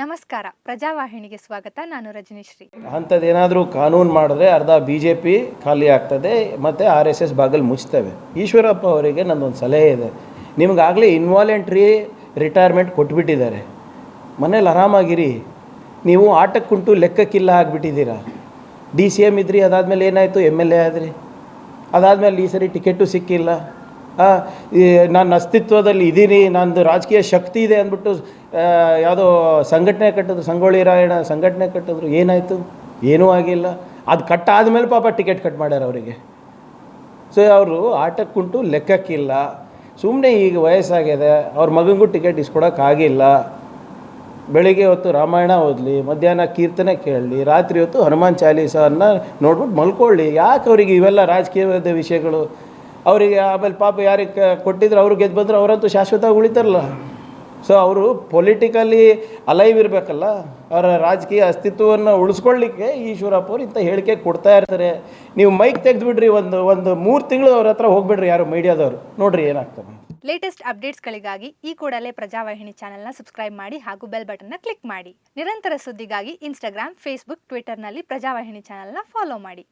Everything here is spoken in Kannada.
ನಮಸ್ಕಾರ. ಪ್ರಜಾವಾಹಿನಿಗೆ ಸ್ವಾಗತ. ನಾನು ರಜನಿಶ್ರೀ. ಅಂಥದ್ದೇನಾದರೂ ಕಾನೂನು ಮಾಡಿದ್ರೆ ಅರ್ಧ ಬಿ ಜೆ ಪಿ ಖಾಲಿ ಆಗ್ತದೆ, ಮತ್ತು ಆರ್ ಎಸ್ ಎಸ್ ಬಾಗಿಲು ಮುಚ್ತವೆ. ಈಶ್ವರಪ್ಪ ಅವರಿಗೆ ನನ್ನೊಂದು ಸಲಹೆ ಇದೆ. ನಿಮಗಾಗಲೇ ಇನ್ವಾಲೆಂಟ್ರಿ ರಿಟೈರ್ಮೆಂಟ್ ಕೊಟ್ಬಿಟ್ಟಿದ್ದಾರೆ. ಮನೇಲಿ ಆರಾಮಾಗಿರಿ. ನೀವು ಆಟಕ್ಕುಂಟು ಲೆಕ್ಕಕ್ಕಿಲ್ಲ ಆಗಿಬಿಟ್ಟಿದ್ದೀರಾ. ಡಿ ಸಿ ಎಂ ಇದ್ರಿ, ಅದಾದಮೇಲೆ ಏನಾಯಿತು? ಎಂ ಎಲ್ ಎ ಆದ್ರಿ. ಅದಾದಮೇಲೆ ಈ ಸರಿ ಟಿಕೆಟು ಸಿಕ್ಕಿಲ್ಲ. ನನ್ನ ಅಸ್ತಿತ್ವದಲ್ಲಿ ಇದ್ದೀನಿ ನಂದು ರಾಜಕೀಯ ಶಕ್ತಿ ಇದೆ ಅಂದ್ಬಿಟ್ಟು ಯಾವುದೋ ಸಂಘಟನೆ ಕಟ್ಟಿದ್ರು, ಸಂಗೊಳ್ಳಿ ರಾಯಣ್ಣ ಸಂಘಟನೆ ಕಟ್ಟಿದ್ರು, ಏನಾಯಿತು? ಏನೂ ಆಗಿಲ್ಲ. ಅದು ಕಟ್ಟಾದ ಮೇಲೆ ಪಾಪ ಟಿಕೆಟ್ ಕಟ್ ಮಾಡ್ಯಾರ ಅವರಿಗೆ. ಸೊ ಅವರು ಆಟಕ್ಕುಂಟು ಲೆಕ್ಕಕ್ಕಿಲ್ಲ. ಸುಮ್ಮನೆ ಈಗ ವಯಸ್ಸಾಗಿದೆ, ಅವ್ರ ಮಗನಿಗೂ ಟಿಕೆಟ್ ಇಸ್ಕೊಡೋಕ್ಕಾಗಿಲ್ಲ. ಬೆಳಿಗ್ಗೆ ಹೊತ್ತು ರಾಮಾಯಣ ಓದಲಿ, ಮಧ್ಯಾಹ್ನ ಕೀರ್ತನೆ ಕೇಳಲಿ, ರಾತ್ರಿ ಹೊತ್ತು ಹನುಮಾನ್ ಚಾಲೀಸನ್ನು ನೋಡ್ಬಿಟ್ಟು ಮಲ್ಕೊಳ್ಳಿ. ಯಾಕೆ ಅವರಿಗೆ ಇವೆಲ್ಲ ರಾಜಕೀಯದ ವಿಷಯಗಳು? ಅವರಿಗೆ ಆಮೇಲೆ ಪಾಪ ಯಾರಿಗೆ ಕೊಟ್ಟಿದ್ರು ಅವ್ರು ಗೆದ್ದು ಬಂದ್ರೆ ಅವರಂತೂ ಶಾಶ್ವತವಾಗಿ ಉಳಿತಾರಲ್ಲ. ಸೊ ಅವರು ಪೊಲಿಟಿಕಲಿ ಅಲೈವ್ ಇರಬೇಕಲ್ಲ. ಅವರ ರಾಜಕೀಯ ಅಸ್ತಿತ್ವವನ್ನು ಉಳಿಸ್ಕೊಳ್ಳಿಕ್ಕೆ ಈಶ್ವರಪ್ಪ ಅವರು ಇಂಥ ಹೇಳಿಕೆ ಕೊಡ್ತಾ ಇರ್ತಾರೆ. ನೀವು ಮೈಕ್ ತೆಗೆದುಬಿಡ್ರಿ, ಒಂದು ಒಂದು ಮೂರು ತಿಂಗಳು ಅವ್ರ ಹತ್ರ ಹೋಗ್ಬಿಡ್ರಿ ಯಾರು ಮೀಡಿಯಾದವರು. ನೋಡ್ರಿ ಏನಾಗ್ತದೆ. ಲೇಟೆಸ್ಟ್ ಅಪ್ಡೇಟ್ಸ್ಗಳಿಗಾಗಿ ಈ ಕೂಡಲೇ ಪ್ರಜಾವಾಹಿನಿ ಚಾನೆಲ್ನ ಸಬ್ಸ್ಕ್ರೈಬ್ ಮಾಡಿ ಹಾಗೂ ಬೆಲ್ ಬಟನ್ನ ಕ್ಲಿಕ್ ಮಾಡಿ. ನಿರಂತರ ಸುದ್ದಿಗಾಗಿ ಇನ್ಸ್ಟಾಗ್ರಾಮ್ ಫೇಸ್ಬುಕ್ ಟ್ವಿಟರ್ನಲ್ಲಿ ಪ್ರಜಾವಾಹಿನಿ ಚಾನೆಲ್ನ ಫಾಲೋ ಮಾಡಿ.